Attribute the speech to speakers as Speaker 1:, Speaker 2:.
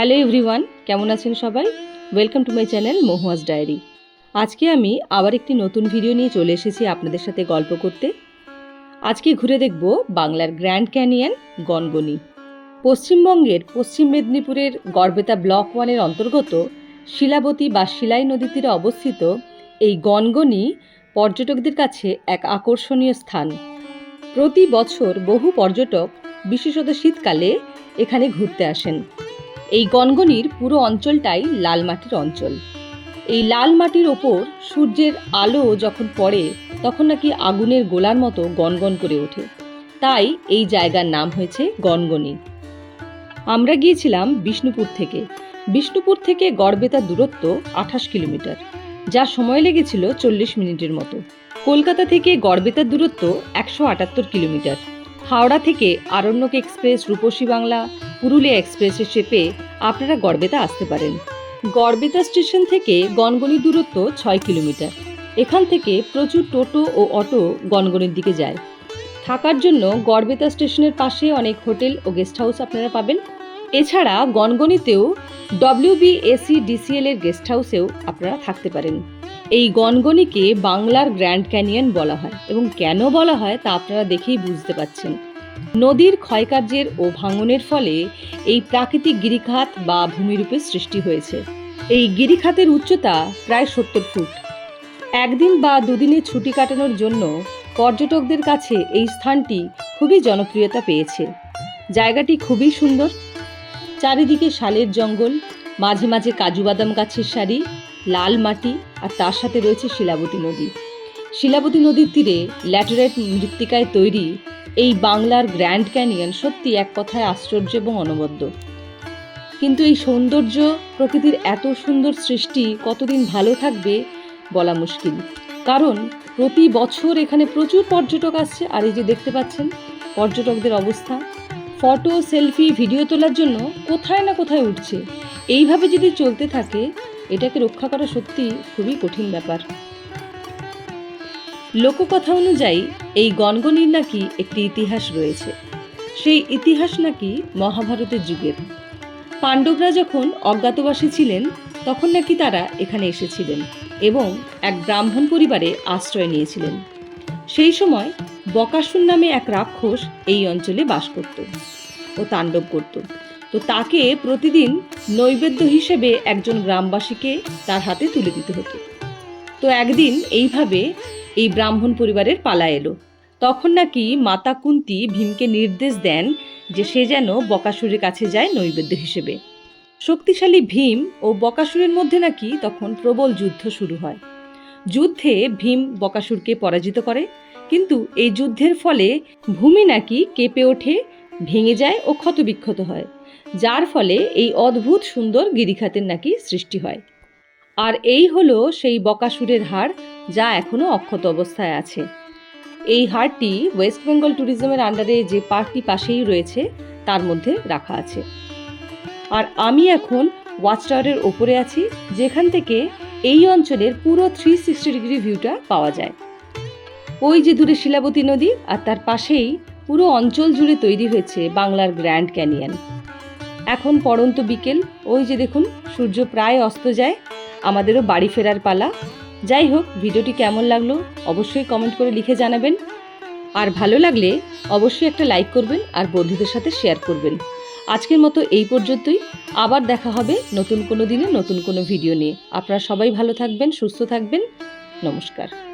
Speaker 1: Hello everyone, কেমন আছেন সবাই? Welcome to my channel Mahua's diary. আজকে আমি আবার একটি নতুন ভিডিও নিয়ে চলে এসেছি আপনাদের সাথে গল্প করতে। আজকে ঘুরে দেখব বাংলার গ্র্যান্ড ক্যানিয়ন, গনগনি। পশ্চিমবঙ্গের পশ্চিম মেদিনীপুরের গড়বেতা ব্লক ওয়ানের অন্তর্গত শিলাবতী বা শিলাই নদীর তীরে অবস্থিত এই গনগনি পর্যটকদের কাছে এক আকর্ষণীয় স্থান। প্রতি বছর বহু পর্যটক, বিশেষত শীতকালে, এখানে ঘুরতে আসেন। এই গনগনির পুরো অঞ্চলটাই লাল মাটির অঞ্চল। এই লাল মাটির ওপর সূর্যের আলো যখন পড়ে, তখন নাকি আগুনের গোলার মতো গনগন করে ওঠে। তাই এই জায়গার নাম হয়েছে গনগনি। আমরা গিয়েছিলাম বিষ্ণুপুর থেকে। বিষ্ণুপুর থেকে গড়বেতার দূরত্ব আঠাশ কিলোমিটার, যা সময় লেগেছিল চল্লিশ মিনিটের মতো। কলকাতা থেকে গড়বেতার দূরত্ব একশো আটাত্তর কিলোমিটার, হাওড়া থেকে আরণ্যক এক্সপ্রেস, রূপসী বাংলা পুরুলিয়া এক্সপ্রেসে চেপে আপনারা গড়বেতা আসতে পারেন। গড়বেতা স্টেশন থেকে গনগনি দূরত্ব ছয় কিলোমিটার। এখান থেকে প্রচুর টোটো ও অটো গনগনির দিকে যায়। থাকার জন্য গড়বেতা স্টেশনের পাশে অনেক হোটেল ও গেস্ট হাউস আপনারা পাবেন। এছাড়া গনগনিতেও ডব্লিউবিএসি ডিসিএল এর গেস্ট হাউসেও আপনারা থাকতে পারেন। এই গনগনিকে বাংলার গ্র্যান্ড ক্যানিয়ন বলা হয় এবং কেন বলা হয় তা আপনারা দেখেই বুঝতে পাচ্ছেন নদীর ক্ষয়কার্যের ও ভাঙনের ফলে এই প্রাকৃতিক গিরিখাত বা ভূমিরূপে সৃষ্টি হয়েছে। এই গিরিখাতের উচ্চতা প্রায় সত্তর ফুট। একদিন বা দুদিনে ছুটি কাটানোর জন্য পর্যটকদের কাছে এই স্থানটি খুবই জনপ্রিয়তা পেয়েছে। জায়গাটি খুবই সুন্দর। চারিদিকে শালের জঙ্গল, মাঝে মাঝে কাজু বাদাম গাছের সারি, লাল মাটি, আর তার সাথে রয়েছে শিলাবতী নদী। শিলাবতী নদীর তীরে ল্যাটেরাইট মৃত্তিকায় তৈরি এই বাংলার গ্র্যান্ড ক্যানিয়ন সত্যি এক কথায় আশ্চর্য এবং অনবদ্য। কিন্তু এই সৌন্দর্য, প্রকৃতির এত সুন্দর সৃষ্টি কতদিন ভালো থাকবে বলা মুশকিল। কারণ প্রতি বছর এখানে প্রচুর পর্যটক আসছে, আর এই যে দেখতে পাচ্ছেন পর্যটকদের অবস্থা, ফটো, সেলফি, ভিডিও তোলার জন্য কোথায় না কোথায় উঠছে। এইভাবে যদি চলতে থাকে, এটাকে রক্ষা করা সত্যি খুবই কঠিন ব্যাপার। লোককথা অনুযায়ী, এই গনগনির নাকি একটি ইতিহাস রয়েছে। সেই ইতিহাস নাকি মহাভারতের যুগের। পাণ্ডবরা যখন অজ্ঞাতবাসী ছিলেন, তখন নাকি তারা এখানে এসেছিলেন এবং এক ব্রাহ্মণ পরিবারে আশ্রয় নিয়েছিলেন। সেই সময় বকাসুর নামে এক রাক্ষস এই অঞ্চলে বাস করত ও তাণ্ডব করত। তো তাকে প্রতিদিন নৈবেদ্য হিসেবে একজন গ্রামবাসীকে তার হাতে তুলে দিতে হতো। তো একদিন এইভাবে এই ব্রাহ্মণ পরিবারের পালা এলো। তখন নাকি মাতা কুন্তি ভীমকে নির্দেশ দেন যে সে যেন বকাসুরের কাছে যায় নৈবেদ্য হিসেবে। শক্তিশালী ভীম ও বকাসুরের মধ্যে নাকি তখন প্রবল যুদ্ধ শুরু হয়। যুদ্ধে ভীম বকাসুরকে পরাজিত করে, কিন্তু এই যুদ্ধের ফলে ভূমি নাকি কেঁপে ওঠে, ভেঙে যায় ও ক্ষতবিক্ষত হয়, যার ফলে এই অদ্ভুত সুন্দর গিরিখাতের নাকি সৃষ্টি হয়। আর এই হলো সেই বকাসুরের হাড় যা এখনও অক্ষত অবস্থায় আছে। এই হাড়টি ওয়েস্ট বেঙ্গল ট্যুরিজমের আন্ডারে যে পার্কটি পাশেই রয়েছে, তার মধ্যে রাখা আছে। আর আমি এখন ওয়াচ টাওয়ারের ওপরে আছি, যেখান থেকে এই অঞ্চলের পুরো থ্রি সিক্সটি ডিগ্রি ভিউটা পাওয়া যায়। ওই যে দূরে শিলাবতী নদী আর তার পাশেই পুরো অঞ্চল জুড়ে তৈরি হয়েছে বাংলার গ্র্যান্ড ক্যানিয়ন। এখন পড়ন্ত বিকেল, ওই যে দেখুন, সূর্য প্রায় অস্ত যায় আমাদেরও বাড়ি ফেরার পালা। যাই হোক, ভিডিওটি কেমন লাগল অবশ্যই কমেন্ট করে লিখে জানাবেন। আর ভালো লাগলে অবশ্যই একটা লাইক করবেন আর বন্ধুদের সাথে শেয়ার করবেন। আজকের মতো এই পর্যন্তই। আবার দেখা হবে নতুন কোনো দিনে নতুন কোনো ভিডিও নিয়ে। আপনারা সবাই ভালো থাকবেন, সুস্থ থাকবেন। নমস্কার।